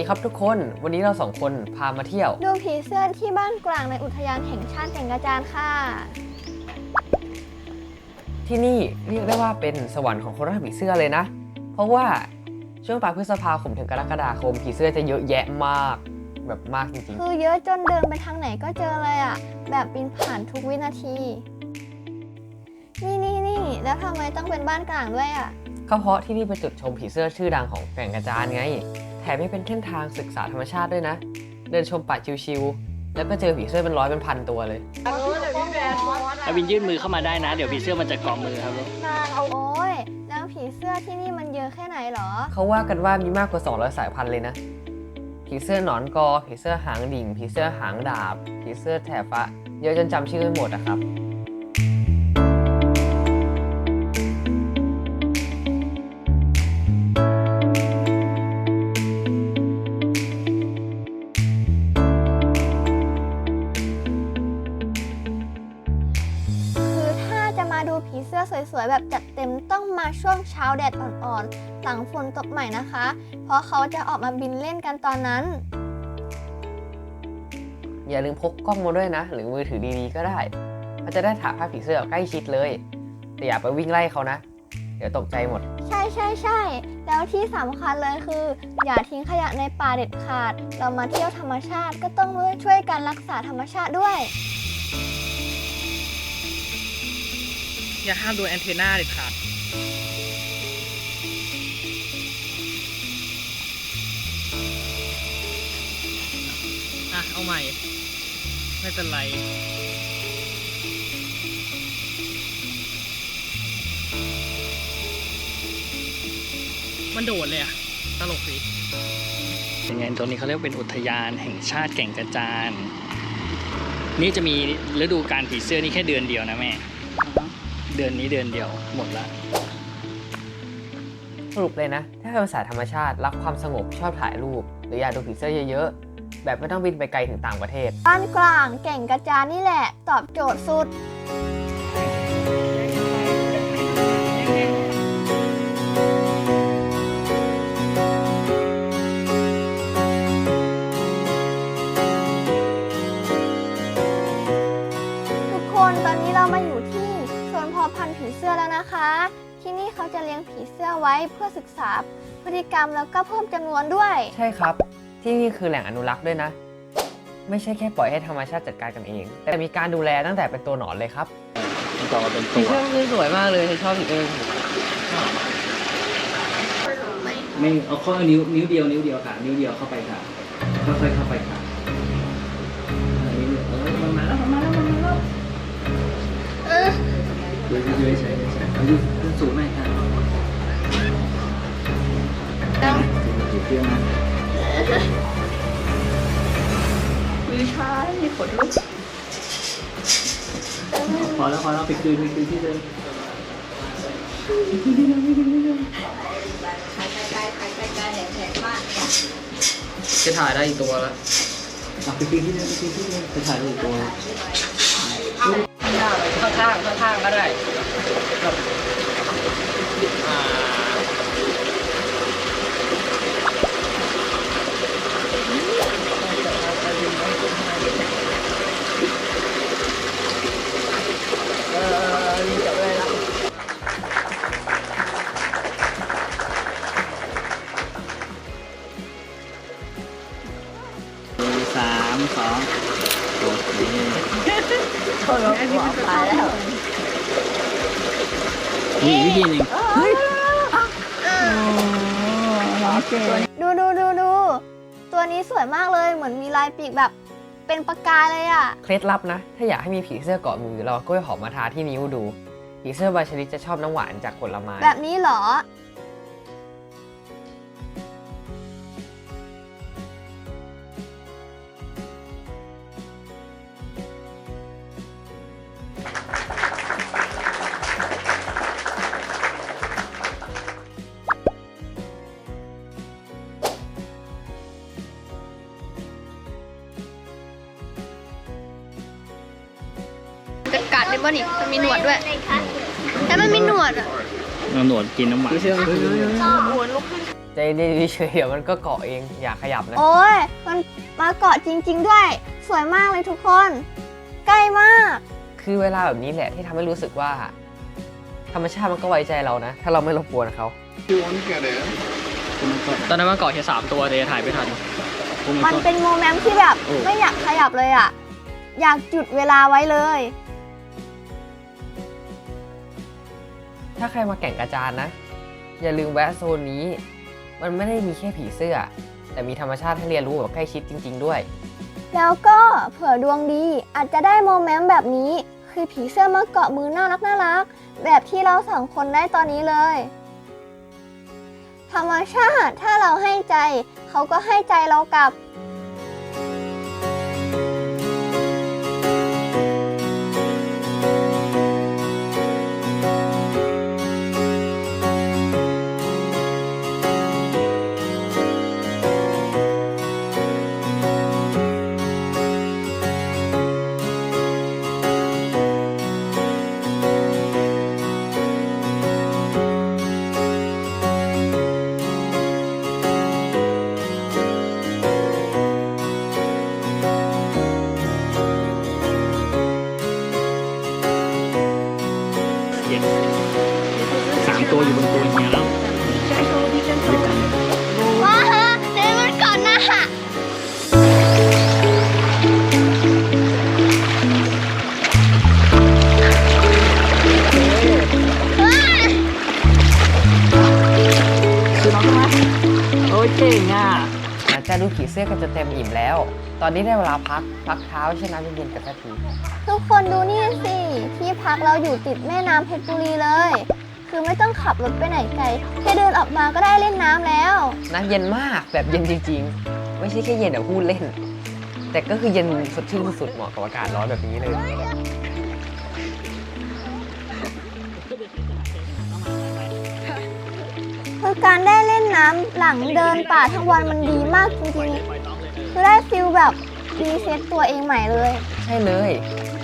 ดีครับทุกคน วันนี้เราสองคนพามาเที่ยว ดูผีเสื้อที่บ้านกลางในอุทยานแห่งชาติแก่งกระจานค่ะ ที่นี่เรียกได้ว่าเป็นสวรรค์ของคนรักผีเสื้อเลยนะ เพราะว่าช่วงปลายพฤษภาคมถึงกรกฎาคมผีเสื้อจะเยอะแยะมากแบบมากจริงคือเยอะจนเดินไปทางไหนก็เจอเลยอะแบบบินผ่านทุกวินาที นี่นี่นี่แล้วทำไมต้องเป็นบ้านกลางด้วยอะๆก็เพราะที่นี่เป็นจุดชมผีเสื้อชื่อดังของแก่งกระจานไง แถมยังเป็นเส้นทางศึกษาธรรมชาติด้วยนะ เดินชมป่าชิวๆ แล้วก็เจอผีเสื้อเป็นร้อยเป็นพันตัวเลยอาวินยื่นมือเข้ามาได้นะ เดี๋ยวผีเสื้อมันจะเกาะมือครับลูกโอ้ยแล้วผีเสื้อที่นี่มันเยอะแค่ไหนเหรอ เขาว่ากันว่ามีมากกว่า 200 สายพันธุ์เลยนะ ผีเสื้อหนอนกอ ผีเสื้อหางดิ่ง ผีเสื้อหางดาบ ผีเสื้อแถบฟ้าเยอะจนจำชื่อไม่หมดอะครับ เช้าแดดอ่อนๆหลังฝนตกใหม่นะคะ เพราะเขาจะออกมาบินเล่นกันตอนนั้น อย่าลืมพกกล้องมาด้วยนะ หรือมือถือดีๆก็ได้เขาจะได้ถ่ายภาพผีเสื้อแบบใกล้ชิดเลย แต่อย่าไปวิ่งไล่เขานะ เดี๋ยวตกใจหมด ใช่ใช่ใช่ แล้วที่สำคัญเลยคือ อย่าทิ้งขยะในป่าเด็ดขาด เรามาเที่ยวธรรมชาติก็ต้องช่วยกันรักษาธรรมชาติด้วย อย่าห้ามดูแอนเทนาเด็ดขาด เอาใหม่ ไม่เป็นไรมันโดดเลยอะตลกดียังไงตรงนี้เขาเรียกเป็นอุทยานแห่งชาติแก่งกระจาน นี่จะมีฤดูการผีเสื้อนี่แค่เดือนเดียวนะแม่ เดือนนี้เดือนเดียวหมดละสรุปเลยนะ ถ้าเป็นสายธรรมชาติ รักความสงบชอบถ่ายรูป หรืออยากดูผีเสื้อเยอะๆ แบบไม่ต้องบินไปไกลถึงต่างประเทศ บ้านกลางแก่งกระจานนี่แหละ ตอบโจทย์สุด ทุกคนตอนนี้เรามาอยู่ที่สวนเพาะพันธุ์ผีเสื้อแล้วนะคะ ที่นี่เขาจะเลี้ยงผีเสื้อไว้เพื่อศึกษาพฤติกรรมแล้วก็เพิ่มจำนวนด้วย ใช่ครับ ที่นี่คือแหล่งอนุรักษ์ด้วยนะ ไม่ใช่แค่ปล่อยให้ธรรมชาติจัดการกันเอง แต่มีการดูแลตั้งแต่เป็นตัวหนอนเลยครับต่อมาเป็นผีตัวเสื้อคือสวยมากเลยชอบผีเสื้อไม่เอาข้อนิ้วนิ้วเดียวนิ้วเดียวค่ะ นิ้วเดียวเข้าไปค่ะค่อยๆเข้าไปค่ะนิ้วเดียวเออมันมาแล้วมันมาแล้วมันมาแล้วดูดูดูเฉยๆเฉยๆเอาดูสูงหน่อยค่ะดูเปรี้ยวนะ พอแล้วพอแล้วไปคืนไปคืนที่เดิมจะถ่ายได้อีกตัวแล้วเอาไปคืนที่เดิมไปคืนที่เดิมไปถ่ายรูปตัวข้างข้างข้างข้างๆก็ได้ โอเคนี่วิธีหนึ่งดูดูดูดูตัวนี้สวยมากเลยเหมือนมีลายปีกแบบเป็นประกายเลยอะ เคล็ดลับนะ ถ้าอยากให้มีผีเสื้อเกาะมือเราเอากล้วยหอมมาทาที่นิ้วดู ผีเสื้อบางชนิดจะชอบน้ำหวานจากผลไม้แบบนี้เหรอ ได้ป่ะนี่มันมีหนวดด้วยแต่มันมีหนวดอะเอาหนวดกินน้ำหวานผีเสื้อมันคือหัวลุกขึ้นใจเย็นๆเฉยๆเดี๋ยวมันก็เกาะเองอย่าขยับนะโอ้ยมันมาเกาะจริง ๆ ด้วย สวยมากเลยทุกคน ใกล้มาก คือเวลาแบบนี้แหละที่ทำให้รู้สึกว่า ธรรมชาติมันก็ไว้ใจเรานะ ถ้าเราไม่รบกวนเขา ตอนนั้นมันเกาะแค่สามตัวแต่ถ่ายไม่ทันมันเป็นโมเมนต์ที่แบบไม่อยากขยับเลยอะอยากหยุดเวลาไว้เลย ถ้าใครมาแก่งกระจานนะ อย่าลืมแวะโซนนี้ มันไม่ได้มีแค่ผีเสื้อ แต่มีธรรมชาติให้เรียนรู้แบบใกล้ชิดจริง ๆ ด้วย แล้วก็เผื่อดวงดีอาจจะได้โมเมนต์แบบนี้ คือผีเสื้อมาเกาะมือน่ารักน่ารัก แบบที่เราสองคนได้ตอนนี้เลย ธรรมชาติถ้าเราให้ใจ เขาก็ให้ใจเรากลับ เก่งอะหลังจากดูผีเสื้อกันจนเต็มอิ่มแล้ว ตอนนี้ได้เวลาพัก พักเท้าใช้น้ำเย็นๆกันสักที ทุกคนดูนี่สิ ที่พักเราอยู่ติดแม่น้ำเพชรบุรีเลย คือไม่ต้องขับรถไปไหนไกล แค่เดินออกมาก็ได้เล่นน้ำแล้ว น้ำเย็นมากแบบเย็นจริงๆ ไม่ใช่แค่เย็นแบบพูดเล่น แต่ก็คือเย็นสดชื่นสุดๆเหมาะกับอากาศร้อนแบบนี้เลย คือการได้เล่นน้ำหลังเดินป่าทั้งวันมันดีมากจริงๆคือได้ฟิลแบบรีเซ็ตตัวเองใหม่เลย ใช่เลย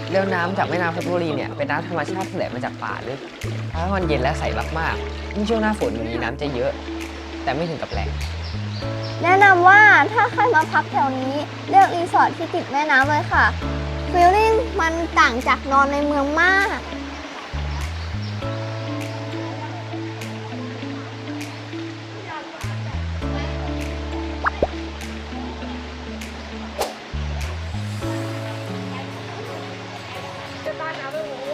เรือน้ำจากแม่น้ำเพชรบุรีเนี่ยเป็นน้ำธรรมชาติที่ไหลมาจากป่าลึกถ้ามันเย็นและใสมากๆยิ่งช่วงหน้าฝนอย่างนี้น้ำจะเยอะ แต่ไม่ถึงกับแรงแนะนำว่าถ้าใครมาพักแถวนี้เลือกรีสอร์ทที่ติดแม่น้ำเลยค่ะฟีลลิ่งมันต่างจากนอนในเมืองมาก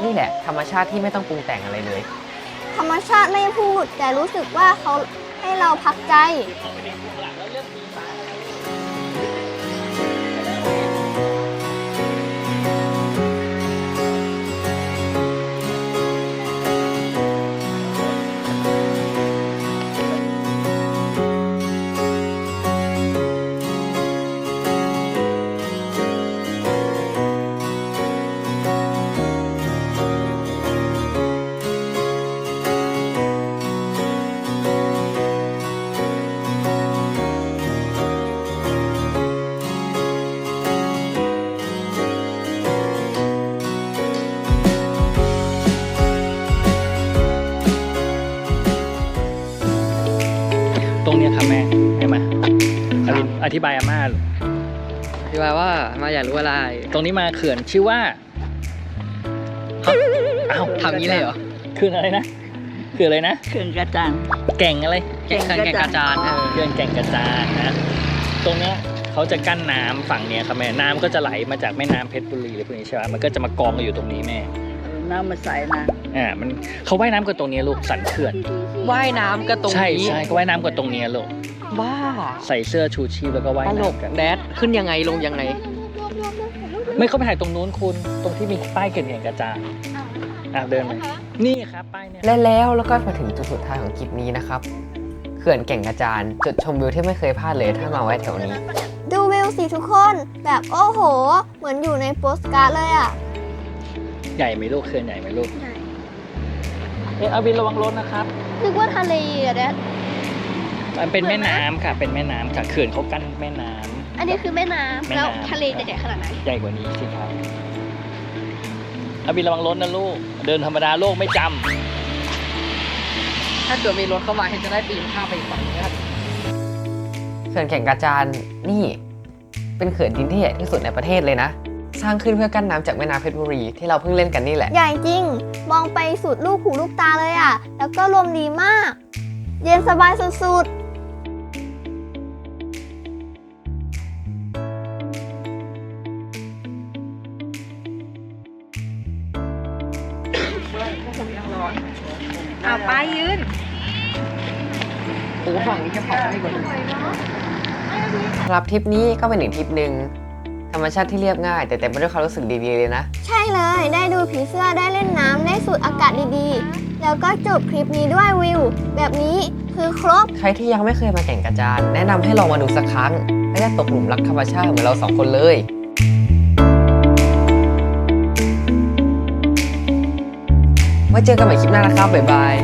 นี่แหละธรรมชาติที่ไม่ต้องปรุงแต่งอะไรเลย ธรรมชาติไม่พูดแต่รู้สึกว่าเขาให้เราพักใจ รงเนี้ยครับแม่เห็นไหมอธิอธิบายอาม่าพี่ว่าว่ามาอยากรู้อะไรตรงนี้มาเขื่อนชื่อว่าอ้าวทำงี้เลยเหรอเขื่อนอะไรนะเขื่อนอะไรนะ เขื่อนกระจานแก่งอะไรแข่งขันแข่งกระจาน เออเขื่อนแก่งกระจานนะ ตรงเนี้ยเขาจะกั้นน้ำฝั่งเนี้ยครับแม่น้ำก็จะไหลมาจากแม่น้ำเพชรบุรีหรือพวกนี้ใช่ไหมมันก็จะมากองกันอยู่ตรงนี้แม่ น้ำมันใสนะ อ่ามันเขาว่ายน้ำกันตรงเนี้ยลูกสันเขื่อนว่ายน้ำก็ตรงใช่นี้ใช่ก็ว่ายน้ำกันตรงเนี้ยลูกบ้าใส่เสื้อชูชีพแล้วก็ว่ายตลกน้ำกันแดดขึ้นยังไงลงยังไง ไม่เข้าไปถ่ายตรงนู้นคุณตรงที่มีป้ายเขื่อนแก่งกระจานอะเดินไปนี่ครับป้ายเนี่ย และแล้วแล้วก็มาถึงจุดสุดท้ายของคลิปนี้นะครับเขื่อนแก่งกระจานจุดชมวิวที่ไม่เคยพลาดเลยถ้ามาไว้แถวนี้ ดูวิวสิทุกคน แบบโอ้โห เหมือนอยู่ในโปสการ์ดเลยอะใหญ่ไหมลูกเขื่อนใหญ่ไหมลูกเอ๊ะเอาบินระวังรถนะครับ นึกว่าทะเลอะแดด มันเป็นแม่น้ำค่ะ เป็นแม่น้ำค่ะเขื่อนเขากั้นแม่น้ำ อันนี้คือแม่น้แม่ำแล้วน้ำทะเลจะใหญ่ขนาดไหนใหญ่กว่านี้สิครับเอาบินระวังรถนะลูก เดินธรรมดาโลกไม่จำถ้าเกิดมีรถเข้ามาให้จะได้ปีนข้ามไปอีกฝั่งนึงครับ เขื่อนแก่งกระจานนี่ เป็นเขื่อนดินที่ใหญ่ที่สุดในประเทศเลยนะ สร้างขึ้นเพื่อกั้นน้ำจากแม่น้ำเพชรบุรีที่เราเพิ่งเล่นกันนี่แหละ ใหญ่จริง มองไปสุดลูกหูลูกตาเลยอะ่ะ แล้วก็ลมดีมาก เย็นสบายสุดเอาไปยืนครับทริปนี้ก็เป็นอีกทริปหนึ่ง ธรรมชาติที่เรียบง่าย แต่เต็มไปด้วยความรู้สึกดีๆเลยนะๆใช่เลย ได้ดูผีเสื้อได้เล่นน้ำได้สูดอากาศดีๆ แล้วก็จบคลิปนี้ด้วยวิว แบบนี้คือครบ ใครที่ยังไม่เคยมาแก่งกระจาน แนะนำให้ลองมาดูสักครั้งและจะตกหลุมรักธรรมชาติเหมือนเราสองคนเลยไว้เจอกันใหม่คลิปหน้านะครับบ๊ายบาย